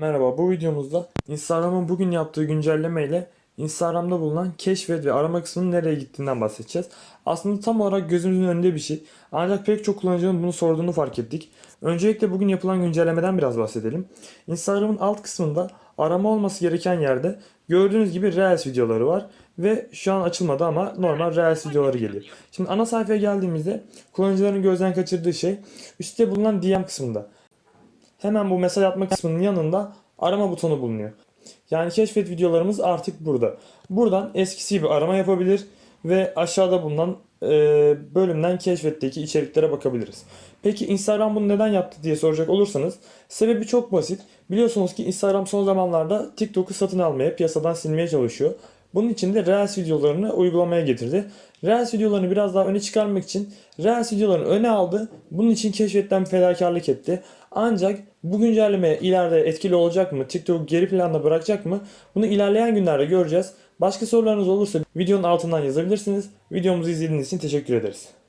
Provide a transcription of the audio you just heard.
Merhaba, bu videomuzda Instagram'ın bugün yaptığı güncelleme ile Instagram'da bulunan keşfet ve arama kısmının nereye gittiğinden bahsedeceğiz. Aslında tam olarak gözümüzün önünde bir şey. Ancak pek çok kullanıcının bunu sorduğunu fark ettik. Öncelikle bugün yapılan güncellemeden biraz bahsedelim. Instagram'ın alt kısmında arama olması gereken yerde gördüğünüz gibi Reels videoları var. Ve şu an açılmadı ama normal Reels videoları geliyor. Şimdi ana sayfaya geldiğimizde kullanıcıların gözden kaçırdığı şey üstte bulunan DM kısmında. Hemen bu mesaj atma kısmının yanında arama butonu bulunuyor. Yani keşfet videolarımız artık burada. Buradan eskisi gibi arama yapabilir ve aşağıda bulunan e, bölümden keşfetteki içeriklere bakabiliriz. Peki Instagram bunu neden yaptı diye soracak olursanız sebebi çok basit. Biliyorsunuz ki Instagram son zamanlarda TikTok'u satın almaya, piyasadan silmeye çalışıyor. Bunun için de Reels videolarını uygulamaya getirdi. Reels videolarını biraz daha öne çıkarmak için Reels videolarını öne aldı. Bunun için keşfetten fedakarlık etti. Ancak bu güncelleme ileride etkili olacak mı? TikTok geri planda bırakacak mı? Bunu ilerleyen günlerde göreceğiz. Başka sorularınız olursa videonun altından yazabilirsiniz. Videomuzu izlediğiniz için teşekkür ederiz.